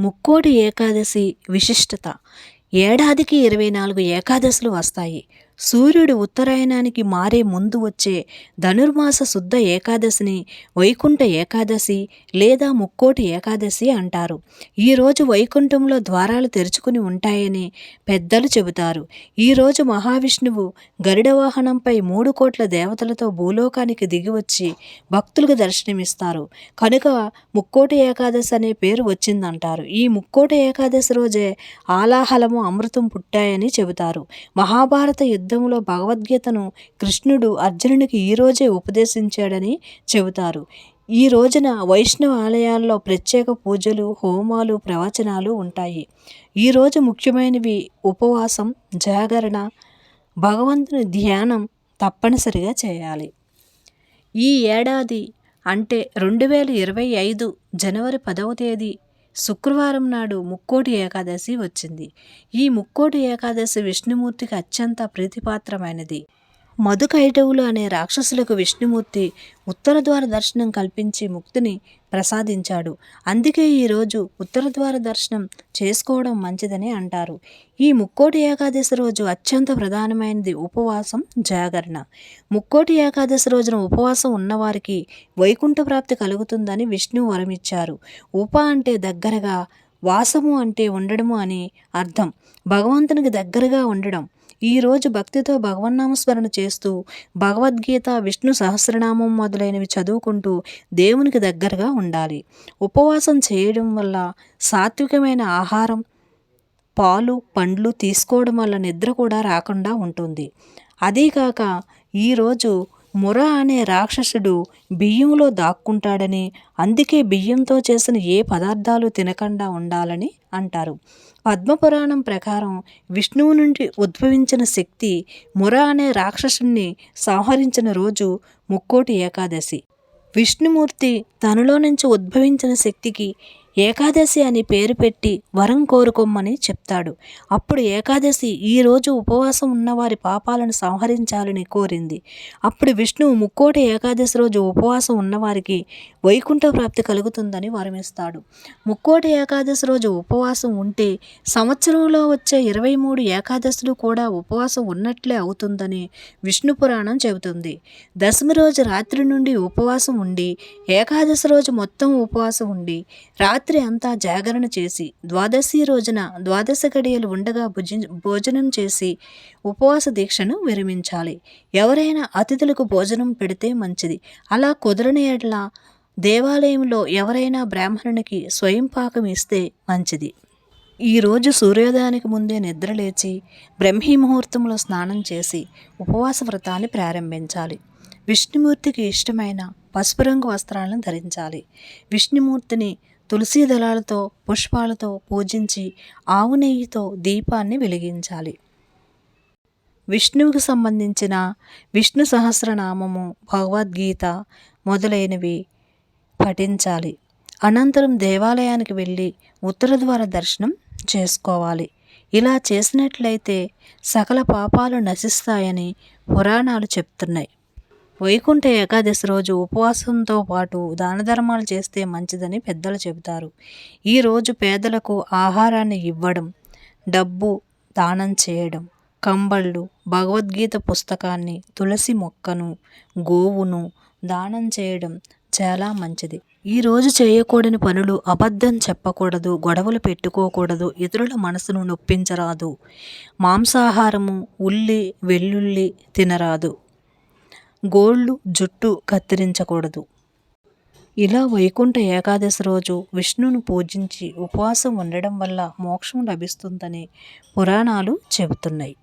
ముక్కోటి ఏకాదశి విశిష్టత. ఏడాదికి ఇరవై నాలుగు ఏకాదశులు వస్తాయి. సూర్యుడు ఉత్తరాయణానికి మారే ముందు వచ్చే ధనుర్మాస శుద్ధ ఏకాదశిని వైకుంఠ ఏకాదశి లేదా ముక్కోటి ఏకాదశి అంటారు. ఈరోజు వైకుంఠంలో ద్వారాలు తెరుచుకుని ఉంటాయని పెద్దలు చెబుతారు. ఈరోజు మహావిష్ణువు గరుడ వాహనంపై మూడు కోట్ల దేవతలతో భూలోకానికి దిగివచ్చి భక్తులకు దర్శనమిస్తారు. కనుక ముక్కోటి ఏకాదశి అనే పేరు వచ్చిందంటారు. ఈ ముక్కోటి ఏకాదశి రోజే ఆలాహలము అమృతం పుట్టాయని చెబుతారు. మహాభారత యుద్ధంలో భగవద్గీతను కృష్ణుడు అర్జునునికి ఈరోజే ఉపదేశించాడని చెబుతారు. ఈ రోజున వైష్ణవ ఆలయాల్లో ప్రత్యేక పూజలు హోమాలు ప్రవచనాలు ఉంటాయి. ఈరోజు ముఖ్యమైనవి ఉపవాసం జాగరణ భగవంతుని ధ్యానం తప్పనిసరిగా చేయాలి. ఈ ఏడాది అంటే రెండు వేల ఇరవై ఐదు జనవరి పదవ తేదీ శుక్రవారం నాడు ముక్కోటి ఏకాదశి వచ్చింది. ఈ ముక్కోటి ఏకాదశి విష్ణుమూర్తికి అత్యంత ప్రీతిపాత్రమైనది. మధుకైటవులు అనే రాక్షసులకు విష్ణుమూర్తి ఉత్తర ద్వార దర్శనం కల్పించి ముక్తిని ప్రసాదించాడు. అందుకే ఈరోజు ఉత్తర ద్వార దర్శనం చేసుకోవడం మంచిదని అంటారు. ఈ ముక్కోటి ఏకాదశి రోజు అత్యంత ప్రధానమైనది ఉపవాసం జాగరణ. ముక్కోటి ఏకాదశి రోజున ఉపవాసం ఉన్నవారికి వైకుంఠ ప్రాప్తి కలుగుతుందని విష్ణువు వరమిచ్చారు. ఉప అంటే దగ్గరగా వాసము అంటే ఉండడము అని అర్థం. భగవంతునికి దగ్గరగా ఉండడం. ఈరోజు భక్తితో భగవన్నామస్మరణ చేస్తూ భగవద్గీత విష్ణు సహస్రనామం మొదలైనవి చదువుకుంటూ దేవునికి దగ్గరగా ఉండాలి. ఉపవాసం చేయడం వల్ల సాత్వికమైన ఆహారం పాలు పండ్లు తీసుకోవడం వల్ల నిద్ర కూడా రాకుండా ఉంటుంది. అదీకాక ఈరోజు ముర అనే రాక్షసుడు బియ్యంలో దాక్కుంటాడని అందుకే బియ్యంతో చేసిన ఏ పదార్థాలు తినకుండా ఉండాలని అంటారు. పద్మపురాణం ప్రకారం విష్ణువు నుండి ఉద్భవించిన శక్తి ముర అనే రాక్షసుని సంహరించిన రోజు ముక్కోటి ఏకాదశి. విష్ణుమూర్తి తనలో నుంచి ఉద్భవించిన శక్తికి ఏకాదశి అని పేరు పెట్టి వరం కోరుకోమని చెప్తాడు. అప్పుడు ఏకాదశి ఈరోజు ఉపవాసం ఉన్నవారి పాపాలను సంహరించాలని కోరింది. అప్పుడు విష్ణువు ముక్కోటి ఏకాదశి రోజు ఉపవాసం ఉన్నవారికి వైకుంఠ ప్రాప్తి కలుగుతుందని వరమిస్తాడు. ముక్కోటి ఏకాదశి రోజు ఉపవాసం ఉంటే సంవత్సరంలో వచ్చే ఇరవై మూడు ఏకాదశులు కూడా ఉపవాసం ఉన్నట్లే అవుతుందని విష్ణు పురాణం చెబుతుంది. దశమి రోజు రాత్రి నుండి ఉపవాసం ఉండి ఏకాదశి రోజు మొత్తం ఉపవాసం ఉండి రాత్రి రాత్రి అంతా జాగరణ చేసి ద్వాదశి రోజున ద్వాదశ గడియలు ఉండగా భుజి భోజనం చేసి ఉపవాస దీక్షను విరమించాలి. ఎవరైనా అతిథులకు భోజనం పెడితే మంచిది. అలా కుదరని ఎడ్ల దేవాలయంలో ఎవరైనా బ్రాహ్మణునికి స్వయం పాకం ఇస్తే మంచిది. ఈరోజు సూర్యోదయానికి ముందే నిద్రలేచి బ్రహ్మీ ముహూర్తంలో స్నానం చేసి ఉపవాస వ్రతాన్ని ప్రారంభించాలి. విష్ణుమూర్తికి ఇష్టమైన పసుపు రంగు వస్త్రాలను ధరించాలి. విష్ణుమూర్తిని తులసి దళాలతో పుష్పాలతో పూజించి ఆవు నెయ్యితో దీపాన్ని వెలిగించాలి. విష్ణువుకు సంబంధించిన విష్ణు సహస్రనామము భగవద్గీత మొదలైనవి పఠించాలి. అనంతరం దేవాలయానికి వెళ్ళి ఉత్తర ద్వార దర్శనం చేసుకోవాలి. ఇలా చేసినట్లయితే సకల పాపాలు నశిస్తాయని పురాణాలు చెప్తున్నాయి. వైకుంఠ ఏకాదశి రోజు ఉపవాసంతో పాటు దాన ధర్మాలు చేస్తే మంచిదని పెద్దలు చెబుతారు. ఈరోజు పేదలకు ఆహారాన్ని ఇవ్వడం డబ్బు దానం చేయడం కంబళ్ళు భగవద్గీత పుస్తకాన్ని తులసి మొక్కను గోవును దానం చేయడం చాలా మంచిది. ఈరోజు చేయకూడని పనులు అబద్ధం చెప్పకూడదు గొడవలు పెట్టుకోకూడదు ఇతరుల మనసును నొప్పించరాదు మాంసాహారము ఉల్లి వెల్లుల్లి తినరాదు. గోళ్ళు జుట్టు కత్తిరించకూడదు. ఇలా వైకుంఠ ఏకాదశి రోజు విష్ణును పూజించి ఉపవాసం ఉండడం వల్ల మోక్షం లభిస్తుందని పురాణాలు చెబుతున్నాయి.